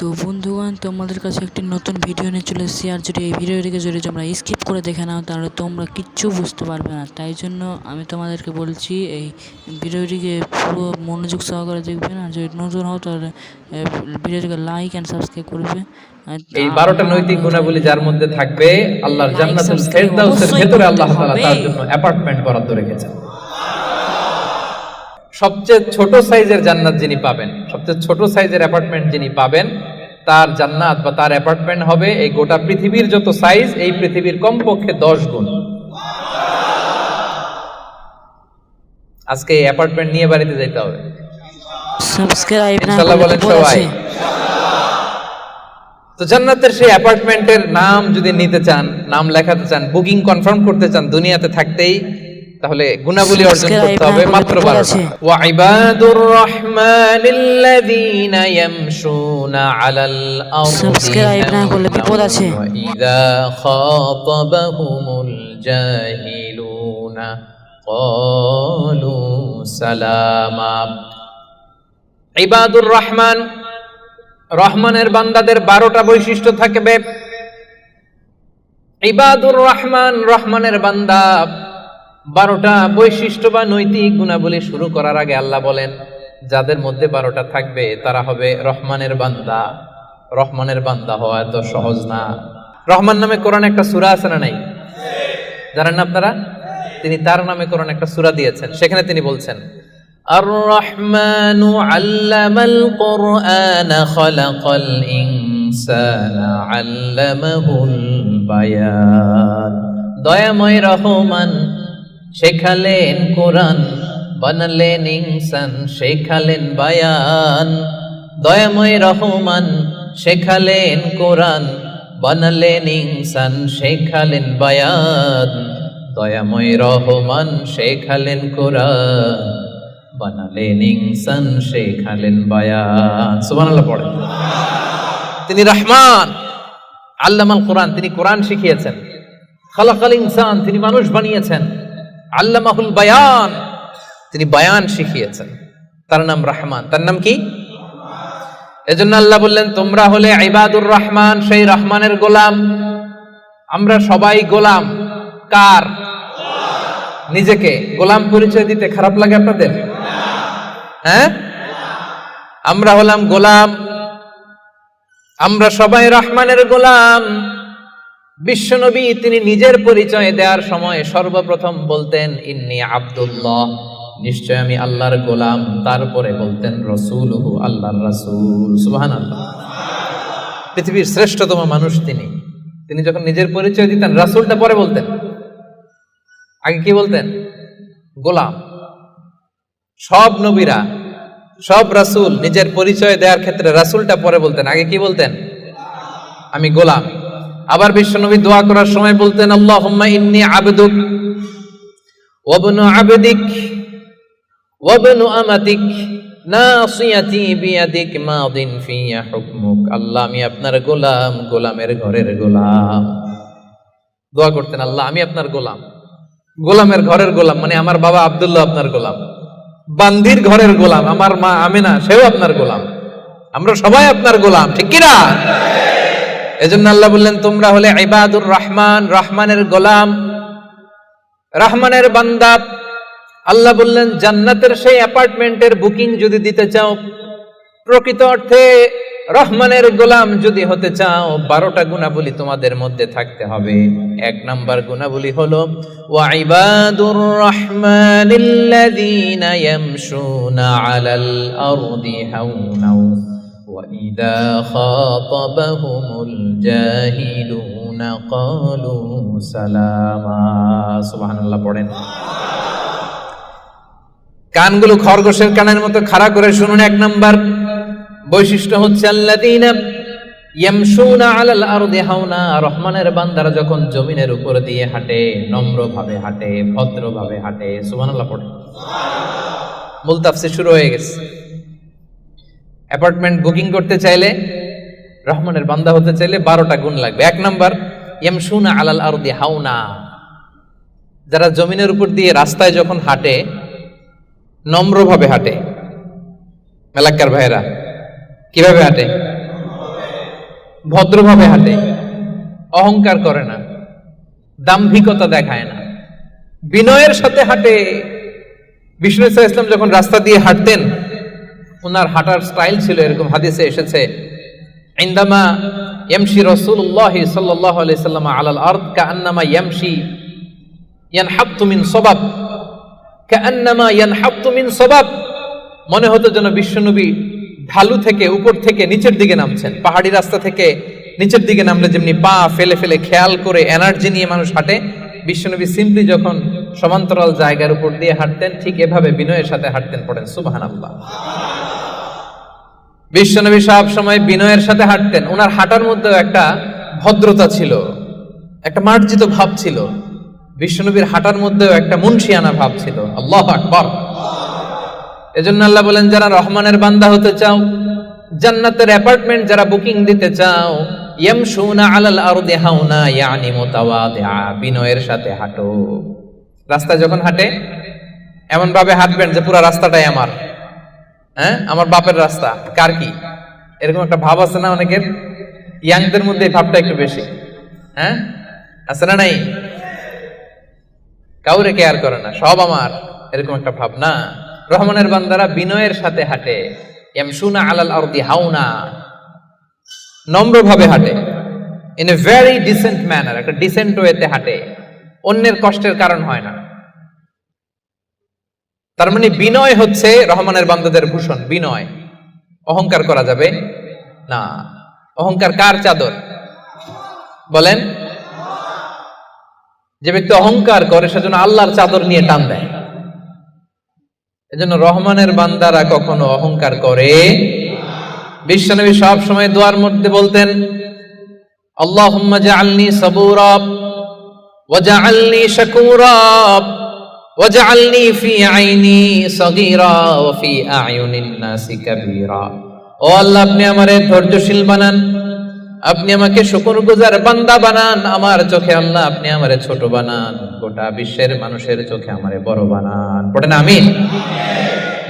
তো বন্ধুগণ তোমাদের কাছে একটি নতুন ভিডিও নিয়ে চলে এসেছি। আর যদি এই ভিডিওটিকে যদি তোমরা স্কিপ করে দেখে নাও তাহলে তোমরা কিচ্ছু বুঝতে পারবে না। তাই জন্য আমি তোমাদেরকে বলছি এই ভিডিওটিকে পুরো মনোযোগ সহকারে দেখবে না। যদি নতুন হও তাহলে ভিডিওটিকে লাইক অ্যান্ড সাবস্ক্রাইব করবে। এই বারোটা নৈতিক গুণাবলী যার মধ্যে থাকবে আল্লাহর জান্নাতুল ফেরদাউসের ভেতরে আল্লাহ তাআলা তার জন্য অ্যাপার্টমেন্ট বরাদ্দ রেখেছেন। সবচেয়ে ছোট সাইজের জান্নাত যিনি পাবেন সবচেয়ে ছোট সাইজের অ্যাপার্টমেন্ট যিনি পাবেন তার জান্নাত বা তার অ্যাপার্টমেন্ট হবে এই গোটা পৃথিবীর যত সাইজ এই পৃথিবীর কমপক্ষে দশ গুণ। আজকে এই অ্যাপার্টমেন্ট নিয়ে বাড়িতে যেতে হবে। সাবস্ক্রাইব ইনশাআল্লাহ বলেন সবাই। তো জান্নাতের সেই অ্যাপার্টমেন্টের নাম যদি নিতে চান নাম লেখাতে চান বুকিং কনফার্ম করতে চান দুনিয়াতে থাকতেই তাহলে গুণাবলী অর্জন করতে হবে মাত্র। ওয়া ইবাদুর রহমানিল্লাযীনা ইয়ামশুনা আলাল আরদি Subscribe না করলে বিপদ আছে। ইযা খাতাবাহুমুল জাহিলুনা ক্বালু সালামা ইবাদুর রহমান রহমানের বান্দাদের বারোটা বৈশিষ্ট্য থাকবে ইবাদুর রহমান রহমানের বান্দা বারোটা বৈশিষ্ট্য বা নৈতিক গুণাবলী শুরু করার আগে আল্লাহ বলেন, যাদের মধ্যে বারোটা থাকবে, তারা হবে রহমানের বান্দা। রহমানের বান্দা হওয়া এত সহজ না। রহমান নামে কোরআন একটা সুরা আছে না নাই? জানেন না আপনারা? তিনি তার নামে কোরআন একটা সুরা দিয়েছেন। সেখানে তিনি বলছেন আর কোরআন দয়াময় রহমান শেখালেন কোরআন, বানালেন ইনসান, শেখালেন বায়ান। দয়াময় রহমান, শেখালেন কোরআন, বানালেন ইনসান, শেখালেন বায়ান। দয়াময় রহমান, শেখালেন কোরআন, বানালেন ইনসান, শেখালেন বায়ান। সুবহানাল্লাহ পড়ে তিনি রহমান, আল্লামাল কোরআন, তিনি কোরআন শিখিয়েছেন। খালাকাল ইনসান, তিনি মানুষ বানিয়েছেন। আল্লামাহুল বায়ান। তিনি বায়ান শিখিয়েছেন। তার নাম রহমান। তার নাম কি? এজন্য আল্লাহ বললেন, তোমরা হলে ইবাদুর রহমান, সেই রহমানের গোলাম। আমরা সবাই গোলাম। কার? নিজেকে। গোলাম পরিচয় দিতে খারাপ লাগে আপনাদের? হ্যাঁ? আমরা হলাম গোলাম। আমরা সবাই রহমানের গোলাম। বিশ্বনবী তিনি নিজের পরিচয় দেওয়ার সময় সর্বপ্রথম বলতেন, ইন্নি আব্দুল্লাহ। নিশ্চয় আমি আল্লাহর গোলাম। তারপরে বলতেন রসুল হু আল্লাহর রাসূল। সুবহান আল্লাহ পৃথিবীর শ্রেষ্ঠতম মানুষ তিনি। তিনি যখন নিজের পরিচয় দিতেন, রাসূলটা পরে বলতেন। আগে কি বলতেন? গোলাম। সব নবীরা, সব রাসূল নিজের পরিচয় দেওয়ার ক্ষেত্রে রাসূলটা পরে বলতেন। আগে কি বলতেন? আমি গোলাম। আবার বিশ্বনবী দোয়া করার সময় বলতেন, আল্লাহুম্মা ইন্নী আবদিক ওয়াবনু আমাতিক আল্লাহ আল্লাহ ঘরের গোলাম মানে আমার বাবা আব্দুল্লাহ আপনার গোলাম, বান্দির ঘরের গোলাম, আমার মা আমিনা, সেও আপনার গোলাম, আমরা সবাই আপনার গোলাম, ঠিক কিনা? এজন্য আল্লাহ বললেন, তোমরা হলে ইবাদুর রহমান, রহমানের গোলাম, রহমানের বান্দা। আল্লাহ বললেন, জান্নাতের সেই অ্যাপার্টমেন্টের বুকিং যদি দিতে চাও, প্রকৃত অর্থে রহমানের গোলাম যদি হতে চাও, বারোটা গুণাবলী তোমাদের মধ্যে থাকতে হবে। এক নাম্বার গুণাবলী হলো ওয়াইবাদুর রহমানিল্লাযীনা আলাল আরদি হাওনাও। وإذا خاطبهم الجاهلون قالوا سلاما سبحان الله পড়েন কানগুলো খরগোশের কানের মতো খাড়া করে শুনুন এক নাম্বার বৈশিষ্ট্য হচ্ছে আল্লাযীনা ইয়ামশুনা আলাল আরদি হাওনা রহমানের বান্দারা যখন জমিনের উপর দিয়ে হাঁটে নম্রভাবে হাঁটে ভদ্রভাবে হাঁটে সুবহানাল্লাহ পড়ে মূল তাফসীর শুরু হয়ে গেছে অ্যাপার্টমেন্ট বুকিং করতে চাইলে, রহমানের বান্দা হতে চাইলে বারোটা গুণ লাগবে। এক নাম্বার, ইয়ামশুনা আলাল আরদি হাওনা। যারা জমিনের উপর দিয়ে রাস্তায় যখন হাঁটে, নম্রভাবে হাঁটে। মেলাক্কার ভাইরা কীভাবে হাঁটে? ভদ্রভাবে হাঁটে। অহংকার করে না। দাম্ভিকতা দেখায় না। বিনয়ের সাথে হাঁটে। বিষ্ণু ইসা ইসলাম যখন রাস্তা দিয়ে হাঁটতেন ওনার হাঁটার স্টাইল ছিল এরকম হাদিসে এসেছে, ইন্দামা ইয়ামশি রাসূলুল্লাহ সাল্লাল্লাহু আলাইহি সাল্লাম আলাল আরদ, কাআন্নামা ইয়ামশি ইয়ানহাত্তু মিন সবাব, কাআন্নামা ইয়ানহাত্তু মিন সবাব। মনে হতো যেন বিশ্বনবী ঢালু থেকে উপর থেকে নিচের দিকে নামছেন, পাহাড়ি রাস্তা থেকে নিচের দিকে নামলে যেমনি পা ফেলে ফেলে খেয়াল করে এনার্জি নিয়ে মানুষ হাঁটে, বিশ্বনবী সিম্পলি যখন সমান্তরাল জায়গার উপর দিয়ে হাঁটতেন, ঠিক এভাবে বিনয়ের সাথে হাঁটতেন পড়েন, সুবহানাল্লাহ। বিশ্বনবী সব সময় বিনয়ের সাথে হাঁটতেন, ওনার হাঁটার মধ্যেও একটা ভদ্রতা ছিল, একটা মার্জিত ভাব ছিল। বিশ্বনবীর হাঁটার মধ্যেও একটা মুন্সিয়ানা ভাব ছিল, আল্লাহ আকবর। এজন্য আল্লাহ বলেন, যারা রহমানের বান্দা হতে চাও, জান্নাতের অ্যাপার্টমেন্ট যারা বুকিং দিতে চাও, ইয়ামশুনা আলাল আরদি হাউনা, ইয়ানি মুতাওয়াদিআ বিনয়ের সাথে হাঁটো। রাস্তায় যখন হাঁটে এমন ভাবে হাঁটবেন যে পুরো রাস্তাটাই আমার। হ্যাঁ? আমার বাপের রাস্তা। কার কি? এরকম একটা ভাব আছে না অনেকের? ইয়াংদের মধ্যে এই ভাবটা একটু বেশি। হ্যাঁ? আছে না নাই? কাউরে কেয়ার করে না, সব আমার। এরকম একটা ভাব না। রহমানের বান্দারা বিনয়ের সাথে হাঁটে। ইয়ামশুনা আলাল আরদি হাউনা নম্রভাবে হাঁটে। In a very decent manner একটা ডিসেন্ট ওয়েতে হাঁটে। অন্যের কষ্টের কারণ হয় না। তার মানে বিনয় হচ্ছে রহমানের বান্দাদের ভূষণ, বিনয়। অহংকার করা যাবে না। অহংকার কার চাদর? বলেন। যে ব্যক্তি অহংকার করে, সেজন্য আল্লাহর চাদর নিয়ে টান দেয়। এজন্য রহমানের বান্দারা কখনো অহংকার করে। বিশ্বনবী সব সময় দোয়ার মধ্যে বলতেন, আল্লাহুম্মা জাআলনি সাবুরা শাকুরা ওয়াজআলনি ফি আইনি সগীরা ওয়া ফি আয়ুনিন নাসি কাবীরা ও আল্লাহ, আপনি ধৈর্যশীল বানান। আপনি আমাকে শুকরগুজার বান্দা বানান। আমার চোখে আল্লাহ, আপনি ছোট বানান। গোটা বিশ্বের মানুষের চোখে আমারে বড় বানান। পড়েন আমিন?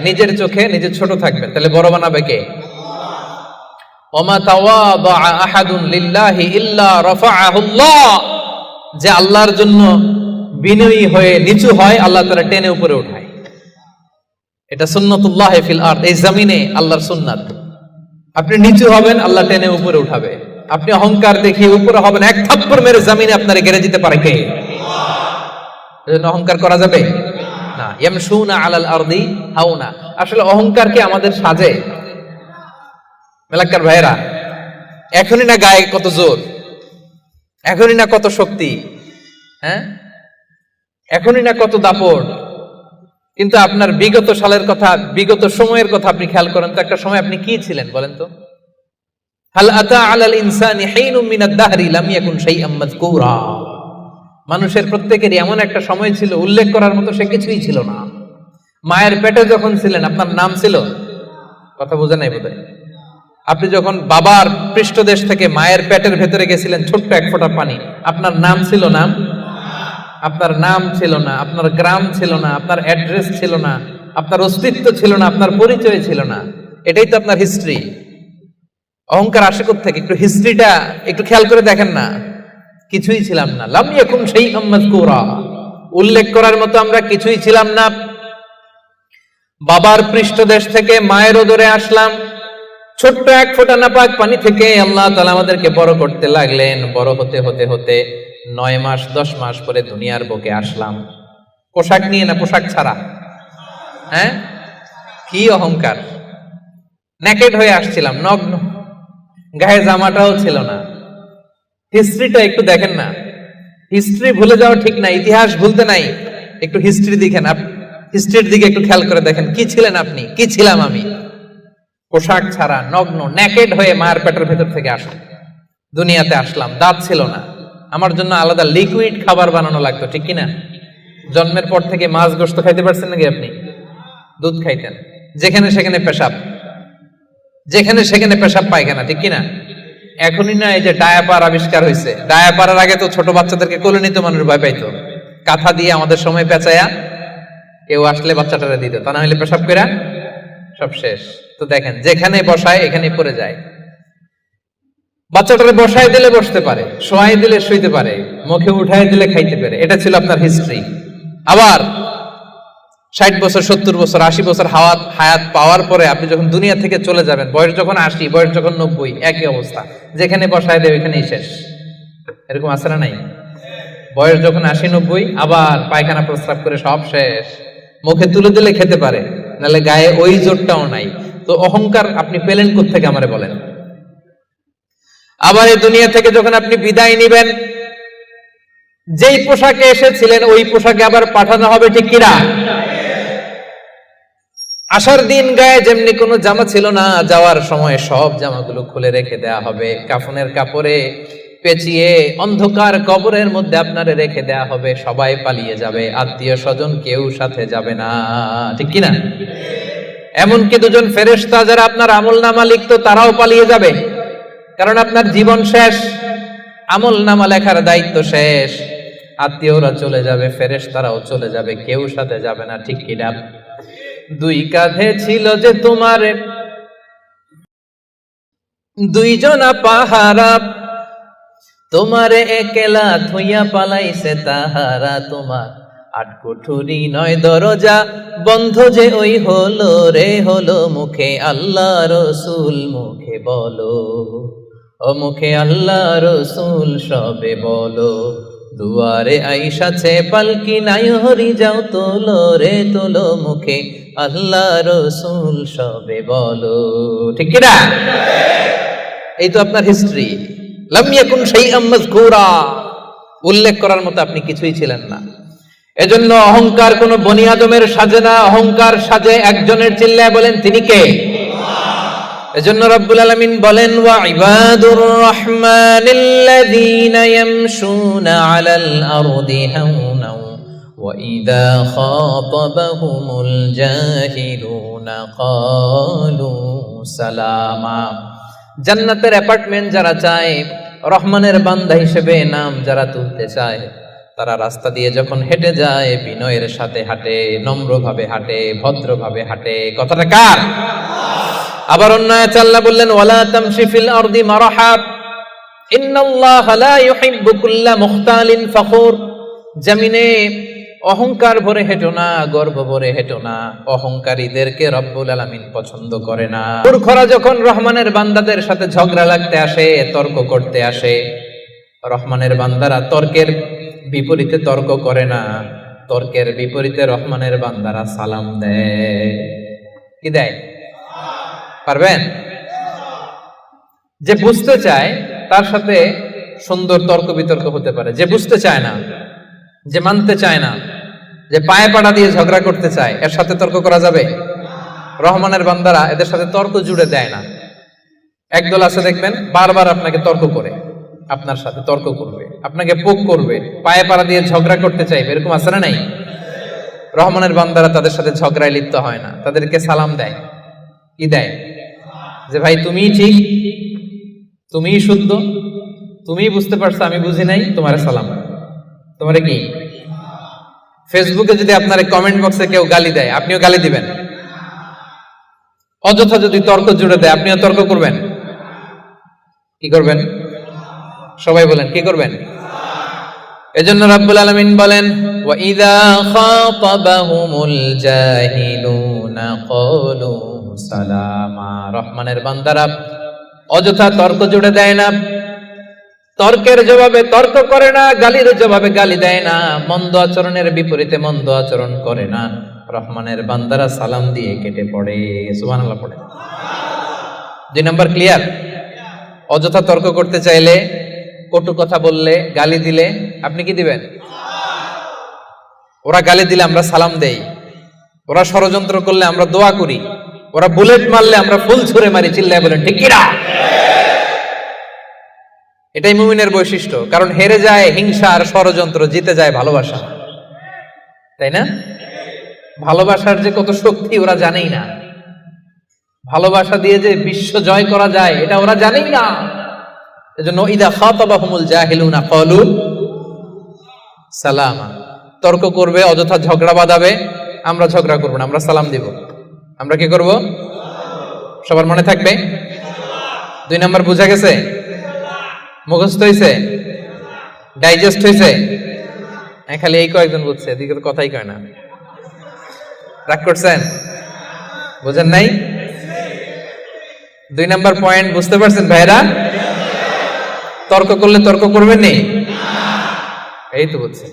নিজের চোখে নিজে ছোট থাকবেন। তাহলে বড় বানাবে কে? ওমা তাওয়াদা আহাদুন লিল্লাহি ইল্লা যে আল্লাহর জন্য বিনয়ী হয়ে নিচু হয়, আল্লাহ তারা টেনে উপরে উঠায়। এটা সুন্নতুল্লাহ ফিল আরদ, এই জমিনে আল্লাহর সুন্নাত। আপনি নিচু হবেন, আল্লাহ টেনে উপরে উঠাবে। আপনি অহংকার দেখিয়ে উপরে হবেন, এক থাপ্পড় মেরে জমিনে আপনারে গেড়ে দিতে পারে কে? অহংকার করা যাবে? না। ইয়ামশুনা আলাল আরদি হাউনা আসলে অহংকার কি আমাদের সাজে? মেলাক্কার ভাইরা এখনই না গায়ে কত জোর? এখনই না কত শক্তি হ্যাঁ? এখনই না কত দাপট। কিন্তু আপনার বিগত সালের কথা, বিগত সময়ের কথা আপনি খেয়াল করেন তো, একটা সময় আপনি কি ছিলেন বলেন তো? মানুষের প্রত্যেকেরই এমন একটা সময় ছিল, উল্লেখ করার মতো সে কিছুই ছিল না। মায়ের পেটে যখন ছিলেন, আপনার নাম ছিল? কথা বোঝে নাই বোধহয়? আপনি যখন বাবার পৃষ্ঠদেশ থেকে মায়ের পেটের ভেতরে গেছিলেন ছোট্ট এক ফোঁটা পানি, আপনার নাম ছিল নাম আপনার নাম ছিল না, আপনার গ্রাম ছিল না, আপনার অ্যাড্রেস ছিল না, আপনার অস্তিত্ব ছিল না, আপনার পরিচয় ছিল না। এটাই তো আপনার হিস্ট্রি অহংকার আসে থেকে একটু হিস্ট্রিটা একটু খেয়াল করে দেখেন না। কিছুই ছিলাম না। লাম এখন সেই কোরা উল্লেখ করার মতো আমরা কিছুই ছিলাম না। বাবার পৃষ্ঠদেশ থেকে মায়ের ওদরে আসলাম। ছোট্ট এক ফোঁটা নাপাক পানি থেকে আল্লাহ তালা আমাদেরকে বড় করতে লাগলেন। বড় হতে হতে হতে নয় মাস, দশ মাস পরে দুনিয়ার বুকে আসলাম। পোশাক নিয়ে না পোশাক ছাড়া? হ্যাঁ? কি অহংকার। নেকেড হয়ে আসছিলাম, নগ্ন। গায়ে জামাটাও ছিল না। হিস্ট্রিটা একটু দেখেন না। হিস্ট্রি ভুলে যাওয়া ঠিক না, ইতিহাস ভুলতে নাই। একটু হিস্ট্রি দেখেন হিস্ট্রির দিকে একটু খেয়াল করে দেখেন, কি ছিলেন আপনি? কি ছিলাম আমি? পোশাক ছাড়া নগ্ন ন্যাকেড হয়ে মায়ের পেটের ভেতর থেকে আসলাম দুনিয়াতে আসলাম, দাঁত ছিল না। আমার জন্য আলাদা লিকুইড খাবার বানানো লাগতো, ঠিক কিনা? জন্মের পর থেকে মাছ গোস্ত খাইতে পারছেন নাকি আপনি? দুধ খাইতেন। যেখানে সেখানে পেশাব। যেখানে সেখানে পেশাব পায়খানা, ঠিক কিনা? এখনই না, এই যে ডায়াপার আবিষ্কার হয়েছে ডায়াপারের আগে তো ছোট বাচ্চাদেরকে কোলে নিতে, মানুষ ভয় পাইতো। কাঁথা দিয়ে আমাদের সময় পেঁচায়া কেউ আসলে বাচ্চাটারে দিত, তা না হলে পেশাব করে সব শেষ। তো দেখেন, যেখানে বসায় এখানে পড়ে যায়। বাচ্চাটারে বসায় দিলে বসতে পারে শোয়াই দিলে শুইতে পারে, মুখে উঠাই দিলে খাইতে পারে। এটা ছিল আপনার হিস্ট্রি আবার ষাট বছর, সত্তর বছর, আশি বছর হাওয়াত, হায়াত পাওয়ার পরে আপনি যখন দুনিয়া থেকে চলে যাবেন, বয়স যখন আশি, বয়স যখন নব্বই, একই অবস্থা। যেখানে বসায় দেবে এখানেই শেষ। এরকম আছে না নাই? বয়স যখন আশি, নব্বই, আবার পায়খানা প্রস্রাব করে সব শেষ। মুখে তুলে দিলে খেতে পারে, নাহলে গায়ে ওই জোরটাও নাই। তো অহংকার আপনি পেলেন থেকে আমারে বলেন? আবার এই দুনিয়া থেকে যখন আপনি বিদায় নিবেন, যেই পোশাকে এসেছিলেন, ওই পোশাকে আবার পাঠানো হবে ঠিক কিনা? আসার দিন গায়ে যেমনি কোনো জামা ছিল না, যাওয়ার সময় সব জামাগুলো খুলে রেখে দেয়া হবে। কাফনের কাপড়ে পেঁচিয়ে অন্ধকার কবরের মধ্যে আপনারে রেখে দেয়া হবে, সবাই পালিয়ে যাবে, আত্মীয় স্বজন কেউ সাথে যাবে না, ঠিক কিনা? এমনকি দুজন ফেরেশতা যারা আপনার আমল নামা লিখতো, তারাও পালিয়ে যাবে। কারণ আপনার জীবন শেষ আমল নামা লেখার দায়িত্ব শেষ। আত্মীয়রা চলে যাবে, ফেরেশতারাও চলে যাবে, কেউ সাথে যাবে না, ঠিক কিনা দুই কাঁধে ছিল যে তোমার। দুইজনা পাহারা, তোমারে একেলা থইয়া পালাইছে তাহারা তোমার। আট কুঠুরি নয় দরজা, বন্ধ যে ওই হলো রে, হলো মুখে আল্লাহ রসুল, মুখে বলো। ও মুখে আল্লাহ রসুল, সবে বলো। দুয়ারে আইসাছে পালকি নাই, হরি যাও তোলো রে, তোলো মুখে আল্লাহ রসুল, সবে বলো। ঠিক কিনা? এই তো আপনার হিস্ট্রি লাম ইয়াকুন শাইআম মাযকুরা। উল্লেখ করার মতো আপনি কিছুই ছিলেন না। এজন্য অহংকার কোন বনি আদমের সাজে না, অহংকার সাজে একজনের চিল্লায় বলেন, তিনি কে? এজন্য রব্বুল আলামিন বলেন, ওয়া ইবাদুর রহমানিল্লাযীনা ইয়ামশুনা আলাল আরদি হাওনা ইযা খাতাবাহুমুল জাহিলুনা ক্বালু সালামা। জান্নাতের অ্যাপার্টমেন্ট যারা চায়, রহমানের বান্দা হিসেবে নাম যারা তুলতে চায় তারা রাস্তা দিয়ে যখন হেঁটে যায়, বিনয়ের সাথে হাঁটে, নম্রভাবে হাঁটে, ভদ্রভাবে হাঁটে। কথাটা কার? আবার অন্য আল্লাহ বললেন, ওয়ালা আরদি ইন্নাল্লাহা লা ইউহিব্বু কুল্লা মুখতালিন ফখুর। জমিনে অহংকার ভরে হেঁটো না, গর্ব ভরে হেঁটো না। অহংকারীদেরকে রব্বুল আলামিন পছন্দ করে না। মূর্খরা যখন রহমানের বান্দাদের সাথে ঝগড়া লাগতে আসে, তর্ক করতে আসে, রহমানের বান্দারা তর্কের বিপরীতে তর্ক করে না। তর্কের বিপরীতে রহমানের বান্দারা সালাম দেয়। কি দেয়? পারবেন? যে বুঝতে চায়, তার সাথে সুন্দর তর্ক বিতর্ক হতে পারে। যে বুঝতে চায় না, যে মানতে চায় না, যে পায়ে পাড়া দিয়ে ঝগড়া করতে চায়, এর সাথে তর্ক করা যাবে? রহমানের বান্দারা এদের সাথে তর্ক জুড়ে দেয় না। একদল আছে, দেখবেন, বারবার আপনাকে তর্ক করে। আপনার সাথে তর্ক করবে, আপনাকে পোক করবে, পায়ে পাড়া দিয়ে ঝগড়া করতে চাইবে, এরকম আছে না নাই? রহমানের বান্দারা তাদের সাথে ঝগড়ায় লিপ্ত হয় না, তাদেরকে সালাম দেয়। কি দেয়? যে ভাই তুমি ঠিক, তুমিই শুদ্ধ তুমি বুঝতে পারছ, আমি বুঝি নাই, তোমার সালাম। তোমারে কি? ফেসবুকে যদি আপনার কমেন্ট বক্সে কেউ গালি দেয়, আপনিও গালি দিবেন। অযথা যদি তর্ক জুড়ে দেয়, আপনিও তর্ক করবেন। কি করবেন? সবাই বলেন, কি করবেন? এজন্য রাব্বুল আলামিন বলেন, ওয়া ইযা খাতাবাহুমুল জাহিলুনা ক্বালু সালামা। রহমানের বান্দারা, অযথা তর্ক জুড়ে দেয় না। তর্কের জবাবে তর্ক করে না, গালির জবাবে গালি দেয় না, মন্দ আচরণের বিপরীতে মন্দ আচরণ করে না। রহমানের বান্দারা সালাম দিয়ে কেটে পড়ে, সুবহানাল্লাহ পড়ে। দুই নাম্বার, ক্লিয়ার? অযথা তর্ক করতে চাইলে কটু কথা বললে, গালি দিলে, আপনি কি দিবেন? ওরা গালি দিলে আমরা সালাম দেই। ওরা ষড়যন্ত্র করলে আমরা দোয়া করি। ওরা বুলেট মারলে আমরা ফুল ছুঁড়ে মারি, চিল্লায় বলেন, ঠিক কিনা? এটাই মুমিনের বৈশিষ্ট্য। কারণ হেরে যায় হিংসা আর ষড়যন্ত্র, জিতে যায় ভালোবাসা। তাই না? ভালোবাসার যে কত শক্তি ওরা জানেই না। ভালোবাসা দিয়ে যে বিশ্ব জয় করা যায়, এটা ওরা জানেই না। এজন্য ইদা খাতাবাহুমুল জাহিলুনা ক্বালু সালামা। তর্ক করবে অযথা ঝগড়া বাঁধাবে আমরা ঝগড়া করব না আমরা সালাম দিব। আমরা কি করব? সবার মনে থাকবে? দুই নাম্বার বুঝা গেছে? মুখস্থ হয়েছে ডাইজেস্ট হয়েছে হ্যাঁ, খালি এই কয়েকজন বুঝছে এদিকে তো কথাই কয় না। রাগ করছেন? বুঝেন নাই? দুই নাম্বার পয়েন্ট বুঝতে পারছেন ভাইরা তর্ক করলে তর্ক করবেন নি? এই তো বুঝছে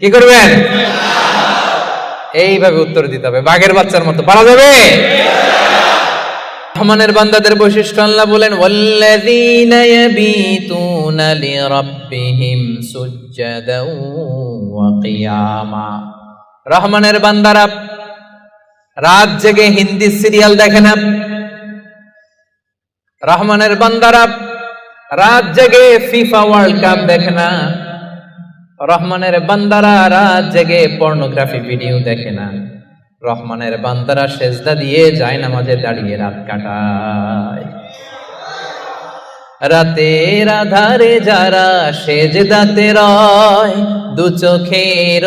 কি করবেন? এইভাবে উত্তর দিতে হবে। বাঘের বাচ্চার মতো। পারা যাবে? রহমানের বান্দাদের বৈশিষ্ট্য আল্লাহ বলেন, ওয়াল্লাযীনা ইয়াবীতুনা লিরাব্বিহিম সুজ্জাদাও ওয়া রহমানের বান্দারা, রাত জেগে হিন্দি সিরিয়াল দেখে না? রহমানের বান্দারা রাত জেগে ফিফা ওয়ার্ল্ড কাপ দেখে না। রহমানের বান্দারা রাত জেগে পর্নোগ্রাফি ভিডিও দেখে না। রহমানের বান্দারা সেজদা দিয়ে যায় নামাজে দাঁড়িয়ে রাত কাটায়। রাতের আধারে যারা সেজদাতে রয়, দু চোখের